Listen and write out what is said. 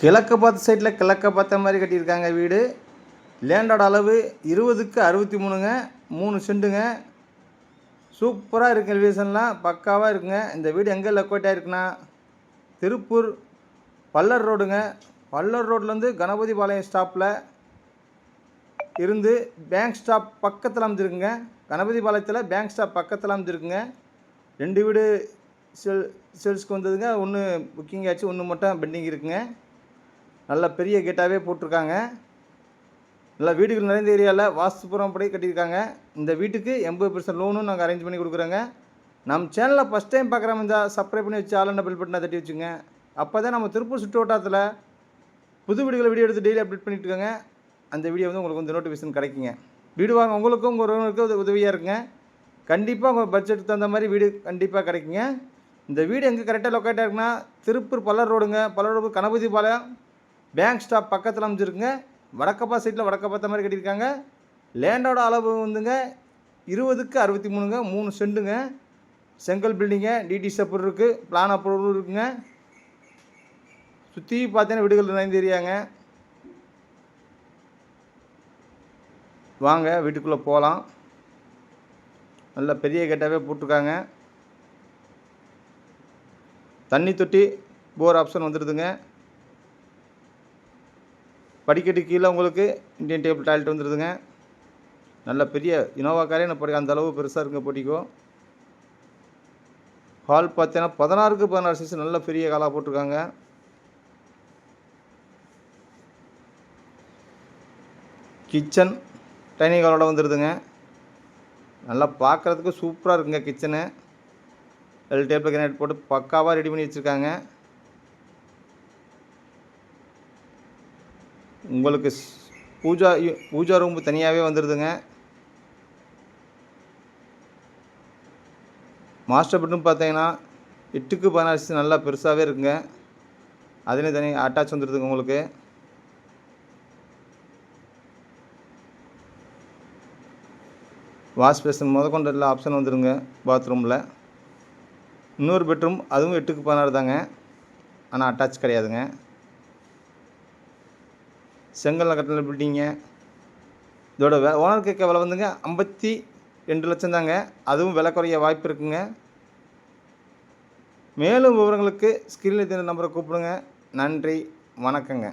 கிழக்க பார்த்த சைடில் கிழக்க பார்த்த மாதிரி கட்டியிருக்காங்க வீடு. லேண்டோட அளவு இருபதுக்கு அறுபத்தி மூணுங்க. மூணு செண்டுங்க. சூப்பராக இருக்குது எலிவேஷன்லாம் பக்காவாக இருக்குங்க. இந்த வீடு எங்கே லொக்கேட் ஆயிருக்குன்னா திருப்பூர் பல்லர் ரோடுங்க. பல்லர் ரோட்லேருந்து கணபதி பாளையம் ஸ்டாப்பில் இருந்து பேங்க் ஸ்டாப் பக்கத்தில் அமைஞ்சிருக்குங்க. கணபதி பாளையத்தில் பேங்க் ஸ்டாப் பக்கத்தில் அமைஞ்சிருக்குங்க. ரெண்டு வீடு செல் செல்ஸ்க்கு வந்ததுங்க. ஒன்று புக்கிங் ஆச்சு ஒன்று மட்டும் பெண்டிங் இருக்குங்க. நல்ல பெரிய கேட்டாகவே போட்டிருக்காங்க. நல்லா வீடுகள் நிறைந்த ஏரியாவில் வாஸ்துபுரம் படி கட்டியிருக்காங்க. இந்த வீட்டுக்கு எண்பது பர்சன்ட் லோனும் நாங்கள் அரேஞ்ச் பண்ணி கொடுக்குறோங்க. நம்ம சேனலை ஃபஸ்ட் டைம் பார்க்குறோம் இருந்தால் சப்ஸ்கிரைப் பண்ணி வச்சு ஆளுநர் பில் பட்டனை தட்டி வச்சுங்க. அப்போ தான் நம்ம திருப்பூர் சுற்று வட்டாரத்தில் புது வீடுகளை வீடியோ எடுத்து டெய்லி அப்டேட் பண்ணிட்டு இருக்கோங்க. அந்த வீடியோ வந்து உங்களுக்கு வந்து நோட்டிஃபிகேஷன் கிடைக்குங்க. வீடு வாங்க உங்களுக்கும் உங்கள் உறவினருக்கும் உதவியாக இருக்குங்க. கண்டிப்பாக உங்கள் பட்ஜெட்டுக்கு தகுந்த மாதிரி வீடு கண்டிப்பாக கிடைக்குங்க. இந்த வீடு எங்கே கரெக்டாக லொக்கேட்டாக இருக்குன்னா திருப்பூர் பல்லர் ரோடுங்க. Pallar road Ganapathipalayam bank stop பக்கத்தில் அமைஞ்சிருக்குங்க. வடக்கப்பா சைட்டில் வடக்கப்பா பார்த்த மாதிரி கட்டியிருக்காங்க. லேண்டோட அளவு வந்துங்க இருபதுக்கு அறுபத்தி மூணுங்க மூணு செண்டுங்க. செங்கல் பில்டிங்க டிடி அப்ரூவல் இருக்குது பிளான் அப்ரூவல் இருக்குங்க. சுற்றி பார்த்தீங்கன்னா வீடுகள் நிறைந்து ஏரியாங்க வாங்க வீட்டுக்குள்ளே போகலாம் நல்ல பெரிய கேட்டாவே போட்டிருக்காங்க. தண்ணி தொட்டி போர் ஆப்ஷன் வந்துடுதுங்க படிக்கட்டு கீழே உங்களுக்கு இந்தியன் டேபிள் டாய்லெட் வந்துடுதுங்க நல்ல பெரிய இனோவா காரே நான் படி அந்த அளவு பெருசாக இருக்குங்க போட்டிக்கோ. ஹால் பார்த்தீங்கன்னா பதினாறுக்கு பதினாறு சைஸ் நல்ல பெரிய காலாக போட்டிருக்காங்க. கிச்சன் டைனிங் ஹாலோட வந்துடுதுங்க நல்லா பார்க்குறதுக்கு சூப்பராக இருக்குங்க கிச்சனு எல் டேபிள் கிரானைட் போட்டு பக்காவாக ரெடி பண்ணி வச்சுருக்காங்க. உங்களுக்கு ஸ்- பூஜா பூஜா ரூம் தனியாகவே வந்துடுதுங்க மாஸ்டர் பெட்ரூம் பார்த்தீங்கன்னா எட்டுக்கு பதினாறு நல்லா பெருசாகவே இருக்குங்க. அதுலேயும் தனி அட்டாச் வந்துடுதுங்க உங்களுக்கு. வாஷ் பேஷன் முத எல்லா ஆப்ஷன் வந்துடுங்க பாத்ரூமில் இன்னொரு பெட்ரூம் அதுவும் எட்டுக்கு பதினாறு தாங்க. ஆனால் அட்டாச் கிடையாதுங்க. செங்கல் கட்டின பில்டிங்க இதோட வே ஓனர் கேட்க விலை வந்துங்க ஐம்பத்தி ரெண்டு லட்சம் தாங்க. அதுவும் விலை குறைய வாய்ப்பு இருக்குங்க. மேலும் விவரங்களுக்கு ஸ்கிரீனில் தெரிந்த நம்பரை கூப்பிடுங்க. நன்றி வணக்கங்க.